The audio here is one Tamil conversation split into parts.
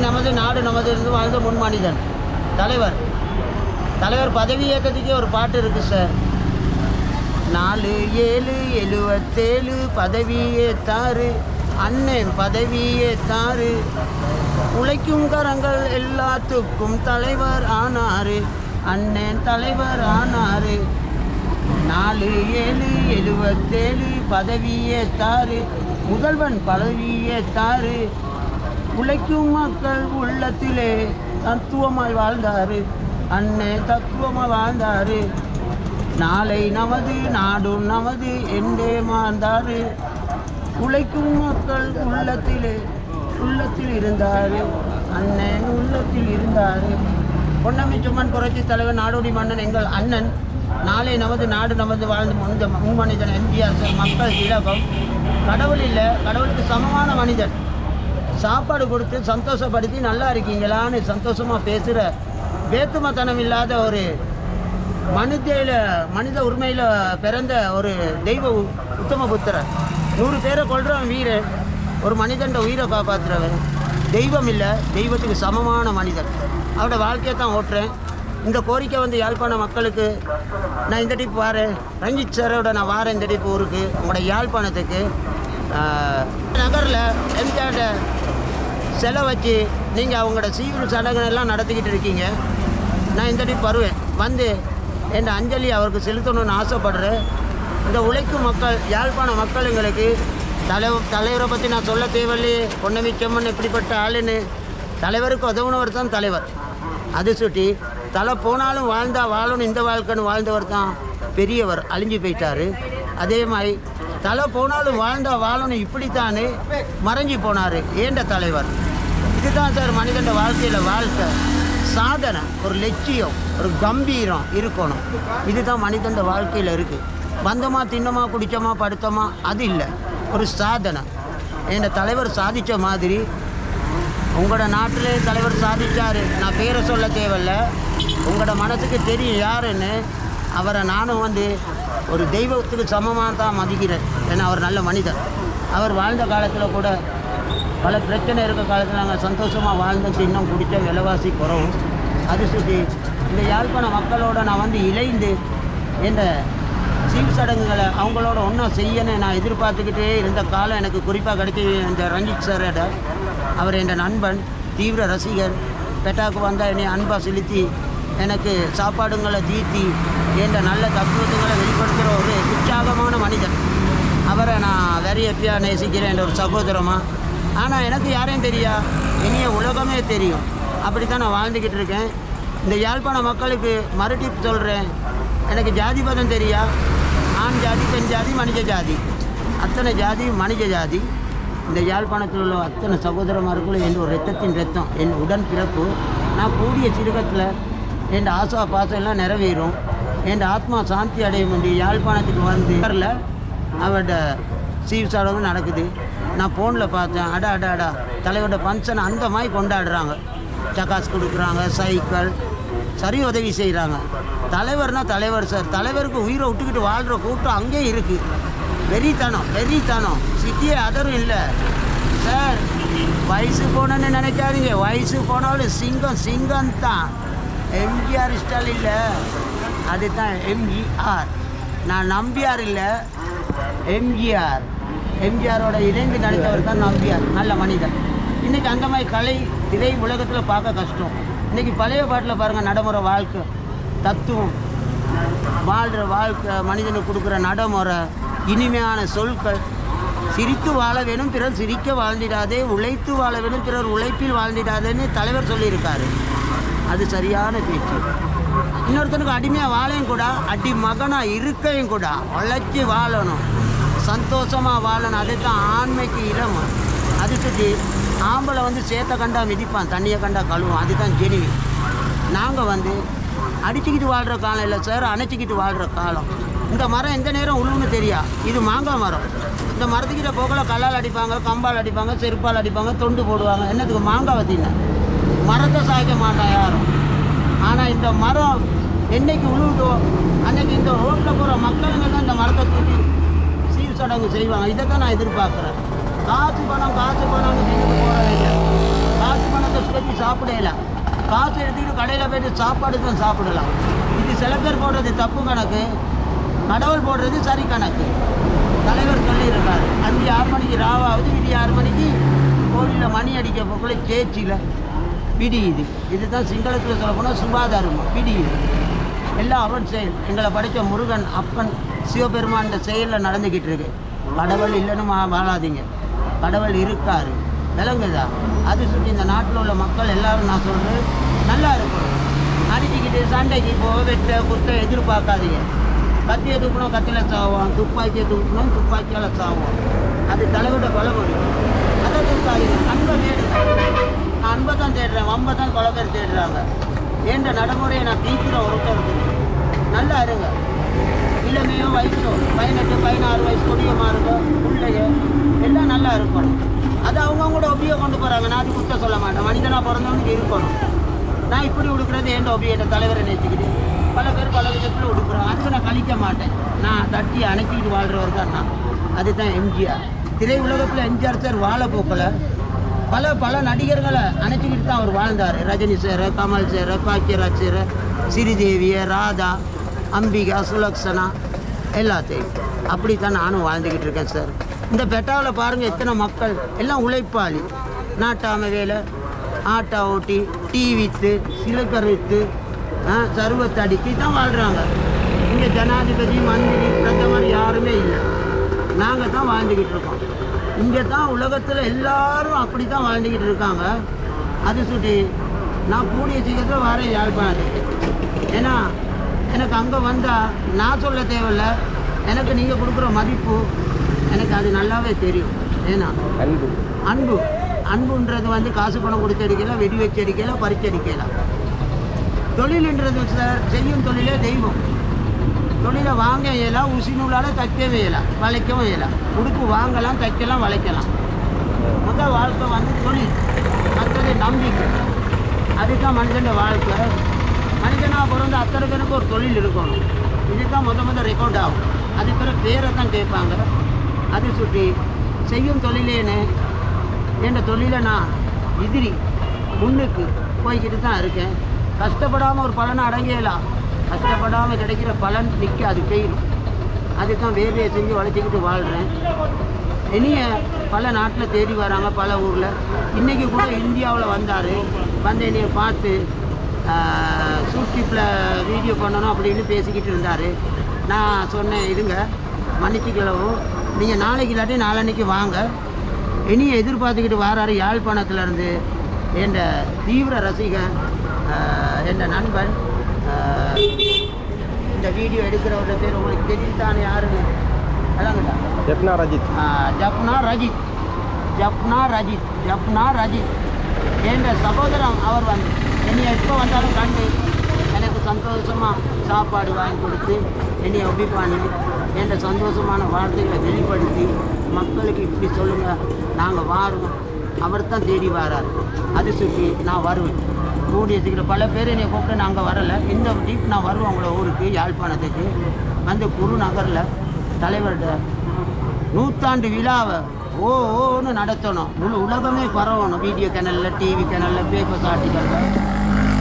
நமது நாடு நமது இருந்து வாழ்ந்த முன் மனிதன் தலைவர். தலைவர் பதவி இயக்கத்துக்கே ஒரு பாட்டு இருக்கு சார். நாலு ஏழு எழுவத்தேழு பதவியே தாரு அண்ணன் பதவியே தாரு உழைக்கும் கரங்கள் எல்லாத்துக்கும் தலைவர் ஆனாரு. அண்ணன் தலைவர் ஆனாரு. நாலு ஏழு எழுவத்தேழு பதவியே தாரு முதல்வன் பதவியே தாரு உழைக்கும் மக்கள் உள்ளத்திலே தத்துவமாய் வாழ்ந்தாரு. அண்ணே தத்துவமாய் வாழ்ந்தாரு. நாளை நமது நாடும் நமது என்றே மாந்தாரு. உழைக்கும் மக்கள் உள்ளத்திலே உள்ளத்தில் இருந்தாரு. அண்ணன் உள்ளத்தில் இருந்தாரு. பொன்னமி சும்மன் புரட்சி தலைவர் நாடோடி மன்னன் எங்கள் அண்ணன். நாளை நமது நாடு நமது வாழ்ந்து முந்த மனிதன் எம்ஜிஆர் மக்கள் இலவம். கடவுள் இல்லை கடவுளுக்கு சமமான மனிதன். சாப்பாடு கொடுத்து சந்தோஷப்படுத்தி நல்லா இருக்கீங்களான்னு சந்தோஷமாக பேசுகிற வேத்துமத்தனம் இல்லாத ஒரு மனிதையில் மனித உரிமையில் பிறந்த ஒரு தெய்வ உத்தம புத்திரர். நூறு பேரை கொள்கிறவன் வீரன் ஒரு மனிதன் உயிரை காப்பாற்றுறவன் தெய்வம் இல்லை தெய்வத்துக்கு சமமான மனிதன். அவரோட வாழ்க்கையை தான் ஓட்டுறேன். இந்த கோரிக்கை வந்து யாழ்ப்பாண மக்களுக்கு நான் இந்த டிப்பு வாரேன். ரஞ்சித் சாரோட நான் வாரேன் இந்த டிப்பு ஊருக்கு. உங்களோட யாழ்ப்பாணத்துக்கு. நகரில் எம்ஜிஆர் செலை வச்சு நீங்கள் அவங்களோட சீவில் சடங்குகள் எல்லாம் நடத்திக்கிட்டு இருக்கீங்க. நான் இந்த டிப் வருவேன். வந்து என் அஞ்சலி அவருக்கு செலுத்தணும்னு ஆசைப்படுறேன். இந்த உழைக்கும் மக்கள் யாழ்ப்பாண மக்களுங்களுக்கு தலைவர் தலைவரை பற்றி நான் சொல்ல தேவையில்லையே. பொன்னமி செம்மன் இப்படிப்பட்ட ஆளுன்னு. தலைவருக்கு உதவுனவர் தான் தலைவர். அது சுட்டி தலை போனாலும் வாழ்ந்தா வாழணும் இந்த வாழ்க்கைன்னு வாழ்ந்தவர் தான் பெரியவர். அழிஞ்சு போயிட்டாரு. அதே மாதிரி தலை போனாலும் வாழ்ந்தா வாழணும் இப்படித்தானே மறைஞ்சு போனார். ஏண்ட தலைவர்? இதுதான் சார் மனிதன் வாழ்க்கையில் வாழ்க்கை. சாதனை ஒரு லட்சியம் ஒரு கம்பீரம் இருக்கணும். இதுதான் மனிதன் வாழ்க்கையில் இருக்குது வந்தோமா தின்னமா குடித்தோமா படுத்தோமா அது இல்லை. ஒரு சாதனை. என் தலைவர் சாதித்த மாதிரி உங்களோட நாட்டிலே தலைவர் சாதித்தார் நான் பேரை சொல்ல தேவையில்ல. உங்களோட மனசுக்கு தெரியும் யாருன்னு. அவரை நானும் வந்து ஒரு தெய்வத்துக்கு சமமாக தான் மதிக்கிறேன். ஏன்னா அவர் நல்ல மனிதர். அவர் வாழ்ந்த காலத்தில் கூட பல பிரச்சனை இருக்க காலத்தில் நாங்கள் சந்தோஷமாக வாழ்ந்து இன்னும் குடித்த விலைவாசி குறவும். அது சுற்றி இந்த யாழ்ப்பாண மக்களோட நான் வந்து இணைந்து இந்த சீல் சடங்குகளை அவங்களோட ஒன்றா செய்யணும் நான் எதிர்பார்த்துக்கிட்டே இருந்த காலம் எனக்கு குறிப்பாக கிடைக்க இந்த ரஞ்சித் சாரோட அவர் என் நண்பன் தீவிர ரசிகர் பெட்டாக்கு வந்தால் என்னை அன்பாக செலுத்தி எனக்கு சாப்பாடுங்களை தீர்த்தி என்ற நல்ல தத்துவத்துங்களை வெளிப்படுத்துகிற ஒரு உற்சாகமான மனிதன். அவரை நான் வெறி எப்படியாக நேசிக்கிறேன் என்ற ஒரு சகோதரமாக ஆனால் எனக்கு யாரையும் தெரியா? இனிய உலகமே தெரியும். அப்படி தான் நான் வாழ்ந்துக்கிட்டு இருக்கேன். இந்த யாழ்ப்பாண மக்களுக்கு மறுட்டி சொல்கிறேன் எனக்கு ஜாதி பதம் தெரியா? ஆண் ஜாதி பெண் ஜாதி மனித ஜாதி. அத்தனை ஜாதி மனித ஜாதி. இந்த யாழ்ப்பாணத்தில் உள்ள அத்தனை சகோதரமார்களும் என் ஒரு ரத்தத்தின் ரத்தம் என் உடன் பிறப்பு நான் கூடிய சிறுகத்தில் என் ஆசா பாசம் எல்லாம் நிறைவேறும். என் ஆத்மா சாந்தி அடைய வேண்டிய யாழ்ப்பாணத்துக்கு வந்து வரல. அவட சீவ் சடங்கு நடக்குது. நான் ஃபோனில் பார்த்தேன். அடா அடா அடா. தலைவரோட ஃபங்க்ஷன் அந்த மாதிரி கொண்டாடுறாங்க. சக்காஸ் கொடுக்குறாங்க சைக்கிள். சரி உதவி செய்கிறாங்க தலைவர்னா தலைவர் சார் தலைவருக்கு உயிரை விட்டுக்கிட்டு வாழ்கிற கூட்டம் அங்கேயும் இருக்குது வெறித்தனம் வெறித்தனம். சிட்டியே அதரும் இல்லை. சார் வயசு போனேன்னு நினைக்காதீங்க. வயசு போனாலும் சிங்கம் சிங்கம் தான் எம்ஜிஆர் ஸ்டால் இல்லை. அதுதான் எம்ஜிஆர். நான் நம்பியார் இல்லை. எம்ஜிஆர். எம்ஜிஆரோட இணைந்து நடித்தவர் தான் நம்பியார். நல்ல மனிதன் இன்றைக்கி அந்த மாதிரி கலை திரை உலகத்தில் பார்க்க கஷ்டம். இன்றைக்கி பழைய பாட்டில் பாருங்கள் நடைமுறை வாழ்க்கை. தத்துவம். வாழ்கிற வாழ்க்கை மனிதனுக்கு கொடுக்குற நடைமுறை இனிமையான சொற்கள். சிரித்து வாழ வேணும் பிறர் சிரிக்க வாழ்ந்திடாதே உழைத்து வாழ வேணும் பிறர் உழைப்பில் வாழ்ந்திடாதேன்னு தலைவர் சொல்லியிருக்காரு. அது சரியான பேச்சு. இன்னொருத்தனுக்கு அடிமையாக வாழையும் கூட அடி மகனாக இருக்கையும் கூட உழைச்சி வாழணும். சந்தோஷமாக வாழணும். அதுதான் ஆண்மைக்கு இடம். அதுக்கு சுற்றி ஆம்பளை வந்து சேத்தை கண்டா மிதிப்பான் தண்ணியை கண்டா கழுவும். அதுதான் ஜெனிவி நாங்கள் வந்து அடிச்சுக்கிட்டு வாழ்கிற காலம் இல்லை சார் அணைச்சிக்கிட்டு வாழ்கிற காலம். இந்த மரம் எந்த நேரம் உழுவுன்னு தெரியா? இது மாங்காய் மரம். இந்த மரத்துக்கிட்ட போகல கல்லால் அடிப்பாங்க கம்பால் அடிப்பாங்க செருப்பால் அடிப்பாங்க தொண்டு போடுவாங்க. என்னத்துக்கு மாங்காய் வத்தின மரத்தை சாய்க்க மாட்டான் யாரும் ஆனால் இந்த மரம் என்னைக்கு உழுவுதோ அன்னைக்கு இந்த ரோட்டில் போகிற மக்களுங்க தான் இந்த மரத்தை தூக்கி சீர் சடங்கு செய்வாங்க. இதை தான் நான் எதிர்பார்க்குறேன். காசு பணம் காசு பணம்னு செஞ்சுட்டு போகிறதில்ல காசு பணத்தை சுற்றி சாப்பிடல. காசு எடுத்துக்கிட்டு கடையில் போயிட்டு சாப்பாடு தான் சாப்பிடலாம். இது சில பேர் போடுறது தப்பு கணக்கு. கடவுள் போடுறது சரி கணக்கு. தலைவர் சொல்லியிருக்கார். அஞ்சு ஆறு மணிக்கு ராவாவது விடிய ஆறு மணிக்கு கோவிலில் மணி அடிக்க போக்குள்ள சேச்சியில் பிடி இது இதுதான் சிங்களத்தில் சொல்ல போனால் பிடி இது எல்லாம் அவன் செயல். எங்களை படித்த முருகன் அப்பன் சிவபெருமான் செயலில் நடந்துக்கிட்டு இருக்கு கடவுள் இல்லைன்னு வாழாதீங்க கடவுள் இருக்காரு. விளங்குதா? அது சுற்றி இந்த நாட்டில் உள்ள மக்கள் எல்லாரும் நான் சொல்கிறேன் நல்லா இருக்கும் அடிச்சுக்கிட்டு சண்டைக்கு போக வெட்ட குத்த எதிர்பார்க்காதீங்க. கத்தியை தூக்கணும் கத்தியில் சாவோம். துப்பாக்கியை தூக்கணும் துப்பாக்கியால் சாவோம். அது தலைவிட பலமொழி அதை தூக்காதீங்க. அன்பை தேடுங்க நான் அன்பை தான் தேடுறேன் வம்பை தான் பல பேர் தேடுறாங்க. என்ற நடைமுறையை நான் தீக்கிற ஒருத்தர் நல்லா இருங்க. இளமையோ வயசோ பதினெட்டு பதினாறு வயசு கொடியமாக இருக்கும் பிள்ளைய எல்லாம் நல்லா இருக்கணும். அது அவங்கவுங்களோட ஒப்பியை கொண்டு போகிறாங்க நான் அது குத்த சொல்ல மாட்டேன். மனிதனாக பிறந்தவனுக்கு இருக்கணும். நான் இப்படி உடுக்கிறது என் ஒப்பியிட்ட தலைவரை நிறுத்திக்கிட்டு பல பேர் பல விதத்தில் உடுக்குறாங்க? அதுக்கு நான் கழிக்க மாட்டேன். நான் தட்டி அணைக்கிட்டு வாழ்கிறவர் தான் நான். அதுதான் எம்ஜிஆர். திரை உலகத்தில் எம்ஜிஆர் சார் வாழ போக்கலை. பல பல நடிகர்களை அணைச்சிக்கிட்டு தான் அவர் வாழ்ந்தார். Rajini sir Kamal sir Bhagyaraj sir ஸ்ரீதேவிய Radha Ambika Sulakshana எல்லாத்தையும். அப்படி தான் நானும் வாழ்ந்துக்கிட்டு இருக்கேன் சார். இந்த பெட்டாவில் பாருங்கள் எத்தனை மக்கள். எல்லாம் உழைப்பாளி. நாட்டாம வேலை ஆட்டா ஓட்டி டீ விற்று சிலக்கர் விற்று தான் வாழ்கிறாங்க இங்கே ஜனாதிபதி மந்திரி பிரதமர் யாருமே இல்லை. நாங்கள் தான் வாழ்ந்துக்கிட்டு இருக்கோம். இங்கே தான் உலகத்தில் எல்லாரும் அப்படி தான் வாழ்ந்துக்கிட்டு இருக்காங்க. அது சுட்டி நான் கூடிய சீக்கிரத்தில் வரேன் யாழ்ப்பாணத்துக்கு. ஏன்னா எனக்கு அங்கே வந்தால் நான் சொல்ல தேவையில்ல. எனக்கு நீங்கள் கொடுக்குற மதிப்பு எனக்கு அது நல்லாவே தெரியும். ஏன்னா அன்பு. அன்பு. அன்புன்றது வந்து காசு பணம் கொடுத்து அடிக்கல வெடி வச்சு அடிக்கல பறிச்சு அடிக்கல. தொழில்ன்றது சார் செய்யும் தொழிலே தெய்வம். தொழிலை வாங்க இயலாம் உசி நூலால் தைக்கவே இயலாம் வளைக்கவும் இயலாம் உடுப்பு வாங்கலாம் தைக்கலாம் வளைக்கலாம். முதல் வாழ்க்கை வந்து தொழில் மற்றது நம்பிக்கை. அதுதான் மனுஷன் வாழ்க்கை. மனிதனாக பிறந்த அத்தனை பேருக்கு ஒரு தொழில் இருக்கணும். இதுதான் முத முத ரெக்கார்ட் ஆகும். அது பிறகு பேரை தான் கேட்பாங்க. அது சுற்றி செய்யும் தொழிலேன்னு என்ற தொழிலை நான் எதிரி முன்னுக்கு போய்கிட்டு தான் இருக்கேன். கஷ்டப்படாமல் ஒரு பலனை அடங்கியலாம் கஷ்டப்படாமல் கிடைக்கிற பலன் நிற்காது செய்யணும் அதுதான் வேலையை செஞ்சு வளர்த்திக்கிட்டு வாழ்கிறேன் இனிய பல நாட்டில் தேடி வராங்க பல ஊரில். இன்றைக்கி கூட இந்தியாவில் வந்தார். வந்து என்னைய பார்த்து சூட்டிப்பில் வீடியோ பண்ணணும் அப்படின்னு பேசிக்கிட்டு இருந்தார். நான் சொன்னேன் இருங்க மன்னிச்சுக்கிழவும் நீங்கள் நாளைக்கு இல்லாட்டி நாளன்னைக்கு வாங்க. இனிய எதிர்பார்த்துக்கிட்டு வராரு யாழ்ப்பாணத்துலேருந்து. என்ற தீவிர ரசிகன் என்ற நண்பன் இந்த வீடியோ எடுக்கிறவரோட பேர் உங்களுக்கு தெரியுதானே யாருன்னு? அதாங்கடா ஜெப்னா ரஜித். ஜப்னா ரஜித். ஜப்னா ரஜித். ஜப்னா ரஜித். என்ற சகோதரன் அவர் வந்து என்னைய எப்போ வந்தாலும் கண்டு எனக்கு சந்தோஷமாக சாப்பாடு வாங்கி கொடுத்து என்னைய ஒப்பி பண்ணி என்ற சந்தோஷமான வார்த்தைகளை வெளிப்படுத்தி மக்களுக்கு இப்படி சொல்லுங்கள் நாங்கள் வாரோம் அவர் தான் தேடி வரார். அது சுற்றி நான் வருவேன். கூடிய சீக்கிரம் பல பேர் என்னை கூப்பிட்டு நாங்கள் வரலை. இந்த டீப் நான் வருவோம் அவங்கள ஊருக்கு யாழ்ப்பாணத்துக்கு. வந்து குருநகரில் தலைவர்கிட்ட நூற்றாண்டு விழாவை ஓ ஓன்னு நடத்தணும். முழு உலகமே பரவணும். வீடியோ சேனலில் டிவி சேனலில் பேப்பர் ஆர்டிக்கலில்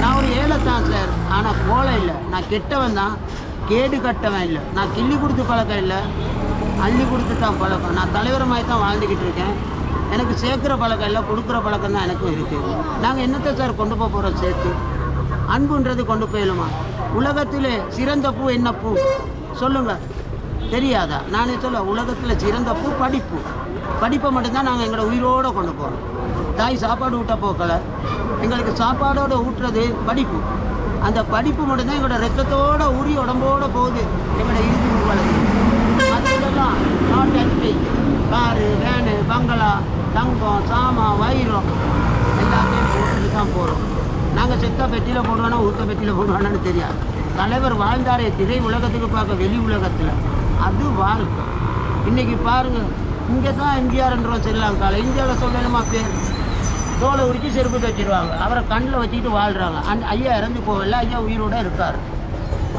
நான் ஒரு ஏழைத்தான் சார் ஆனால் கோலை இல்லை. நான் கெட்டவன் தான். கேடு கட்டவன் இல்லை. நான் கிள்ளி கொடுத்து பழக்கம் இல்லை. அள்ளி கொடுத்து தான் பழக்கம். நான் தலைவர் மாதிரி தான் வாழ்ந்துக்கிட்டு இருக்கேன். எனக்கு சேர்க்குற பழக்கம் இல்லை கொடுக்குற பழக்கம் தான் எனக்கும் இருக்குது நாங்கள் என்னத்தை சார் கொண்டு போக போகிறோம் சேர்த்து? அன்புன்றது கொண்டு போயிடுமா உலகத்தில் சிறந்த பூ என்ன பூ? சொல்லுங்கள் தெரியாதா? நானே சொல்ல உலகத்தில் சிறந்த பூ படிப்பு. படிப்பை மட்டும்தான் நாங்கள் எங்களோட உயிரோடு கொண்டு போகிறோம் தாய் சாப்பாடு ஊட்ட போக்கலை. எங்களுக்கு சாப்பாடோடு ஊட்டுறது படிப்பு. அந்த படிப்பு மட்டும்தான் எங்களோட ரத்தத்தோட உரி உடம்போட போகுது. எங்களோட இறுதி ஊர்வலத்துக்கு மற்றதெல்லாம் நாட் ஹெச்பி காரு வேனு பங்களா தங்கம் சாமான் வைரம் எல்லாத்தையும் போட்டுட்டு தான் போகிறோம் நாங்கள் செத்த பெட்டியில் போடுவானா ஊத்த பெட்டியில் போடுவானான்னு தெரியாது. தலைவர் வாழ்ந்தாரே திரை உலகத்துக்கு பார்க்க வெளி உலகத்தில். அது வாழ்க்கை. இன்னைக்கு பாருங்கள் இங்கே தான் எம்ஜிஆர்ன்றோம் ஸ்ரீலங்காவில் இந்தியாவில் சொல்லணுமா பேர்? தோலை உரிச்சு செருப்பு வச்சிருவாங்க அவரை கண்ணில் வச்சுக்கிட்டு வாழ்கிறாங்க அந்த ஐயா இறந்து போகல ஐயா உயிரோட இருக்கார்.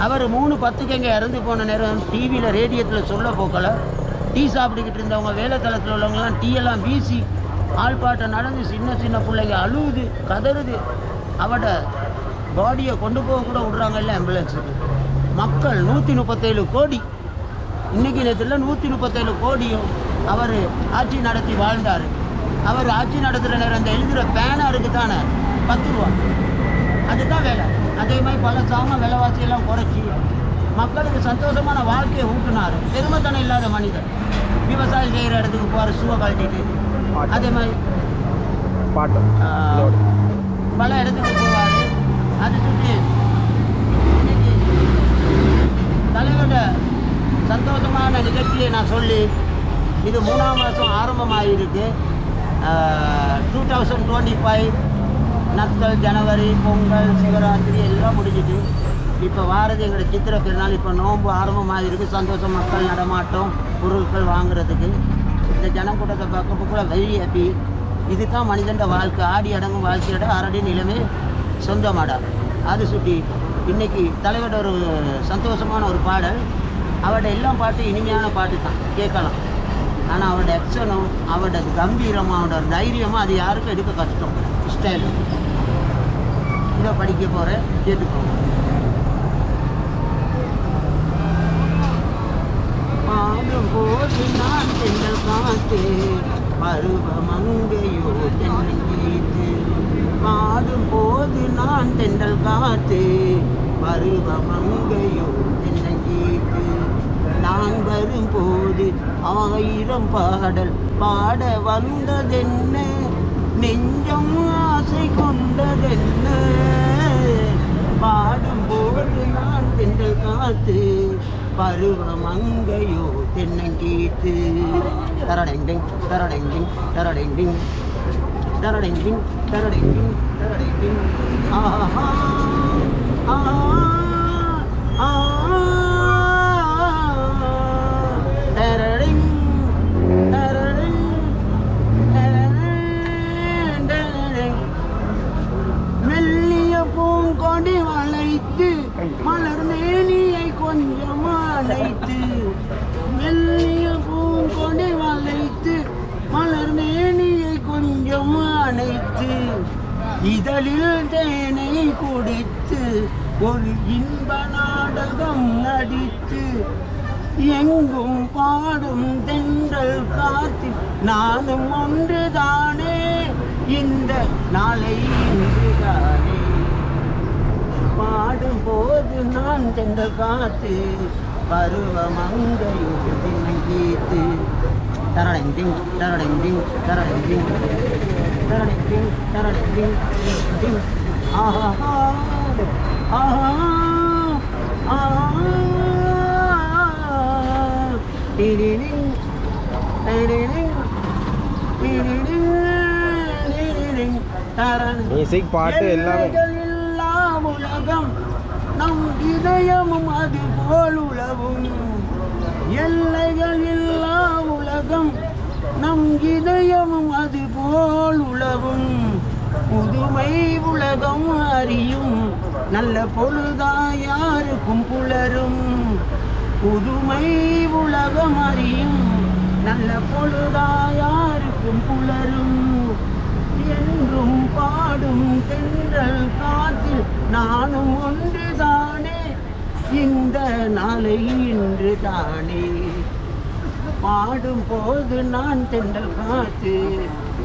அவர் மூணு பத்துக்கு எங்கே இறந்து போன நேரம் டிவியில் ரேடியத்தில் சொல்ல போக்கல டீ சாப்பிட்டுக்கிட்டு இருந்தவங்க வேலைத்தளத்தில் உள்ளவங்கலாம் டீயெல்லாம் வீசி ஆள்பாட்டை நடந்து சின்ன சின்ன பிள்ளைங்க அழுகுது கதறுது. அவட பாடியை கொண்டு போக கூட விட்றாங்கல்ல ஆம்புலன்ஸுக்கு மக்கள் நூற்றி முப்பத்தேழு கோடி. இன்றைக்கி நேரத்தில் நூற்றி முப்பத்தேழு கோடியும் அவர் ஆட்சி நடத்தி வாழ்ந்தார். அவர் ஆட்சி நடத்துகிற நேரம் அந்த எழுதுகிற பேனருக்கு தானே பத்து ரூபா. அதுதான் வேலை. அதே மாதிரி பல சாமான் விலைவாசியெல்லாம் குறைச்சி மக்களுக்கு சந்தோஷமான வாழ்க்கையை ஊட்டினார். பெருமைத்தனம் இல்லாத மனிதர். விவசாயம் செய்கிற இடத்துக்கு போகிற சுவை கழட்டிட்டு அதே மாதிரி. பல இடத்துக்கு போவார். அது சுற்றி தலைவரோட சந்தோஷமான நிகழ்ச்சியை நான் சொல்லி இது மூணாம் மாதம் ஆரம்பமாகிருக்கு டூ தௌசண்ட் டுவெண்ட்டி ஃபைவ் நத்தல் ஜனவரி பொங்கல் சிவராத்திரி எல்லாம் முடிஞ்சிட்டு இப்போ வாரது எங்களோட சித்திரை பெருநாள் இப்போ நோன்பு ஆரம்பமாகிருக்கு சந்தோஷம் மக்கள் நடமாட்டம் பொருட்கள் வாங்குறதுக்கு. இந்த ஜனக்கூட்டத்தை பார்க்கப்போ வெரி ஹாப்பி இதுதான் மனிதண்ட வாழ்க்கை. ஆடி அடங்கும் வாழ்க்கையோட அரடி நிலைமை சொந்தமாடா அது சுட்டி. இன்னைக்கு தலைவரோட ஒரு சந்தோஷமான ஒரு பாடல். அவரோட எல்லா பாட்டும் இனிமையான பாட்டு தான் கேட்கலாம். ஆனால் அவரோட எக்ஷனும் அவரோட கம்பீரமாக அவரோட தைரியமும் அது யாருக்கும் எடுக்க கஷ்டம். ஸ்டைல். இதை படிக்க போகிறேன் கேட்டுக்கோங்க பாடும் போது நான் தென்றல் காத்து பருவமங்கையோ தென்னை கீத்து பாடும் போது நான் தென்றல் காத்து பருவமங்கையோ தென்னை கீத்து நான் வரும்போது ஆயிரம் பாடல் பாட வந்ததென்ன நெஞ்சம் ஆசை கொண்டதென்ன பாடும்போது நான் தென்றல் காத்து பருவமங்கையோ தென்னங்கீத்து தரடெங்கிங் தரடெங்கிங் தரடெங்கிங் தரடெங்கிங் தரடெங்கிங் தரடெங்கிங் ஆஹா ஆஹா ஆஹா தரடிங் தரடிங் தரடிங் மெல்லிய பூங்கொடி வளைத்து மேனியை கொஞ்சம் மெல்லிய பூங்கொடை வளைத்து மலர் மேனியை கொஞ்சம் அணைத்து இதழில் தேனை குடித்து ஒரு இன்ப நாடகம் நடித்து எங்கும் பாடும் தென்றல் காத்து நானும் ஒன்றுதானே இந்த நாளை இன்றுதானே பாடும் போது நான் தென்றல் காத்து பருவமங்கையோ திண்ணை கீத்து தரடெங்கிங் தரடெங்கிங் தரடெங்கிங் தரடெங்கிங் தரடெங்கிங். டிங் ஆஹா ஆஹா ஆஹா. டிடிடிங் டிடிடிங் டிடிடிங் டிடிடிங் தரன் மியூசிக் பாட்டு எல்லாமே. எல்லைகள் உலகம் நம் இதயமும் அது போல் உலவும். எல்லைகள் இல்லா உலகம். நம் இதயமும் அது போல் உலவும். புதுமை உலகம் அறியும். நல்ல பொழுதா யாருக்கும் புலரும். புதுமை உலகம் அறியும். நல்ல பொழுதா யாருக்கும் புலரும். என்றும் பாடும் தென்றல் காத்தில் நானும் ஒன்றுதானே? இந்த நாளை இன்று தானே பாடும் போது நான் தென்றல் காத்து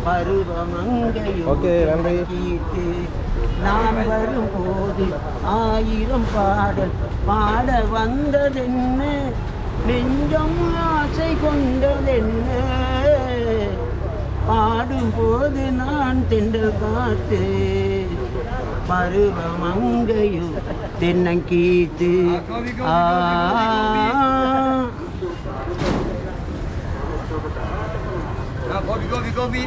பருவமங்கையோ Okay, நன்றி. கீத்து நான் வரும்போது ஆயிரம் பாடல் பாட வந்ததென்ன? நெஞ்சம் ஆசை கொண்டதென்ன? பாடும்போது நான் தென்றல் காத்து பருவமங்கையோ தென்னங்கீத்து ஆ கோபி கோபி.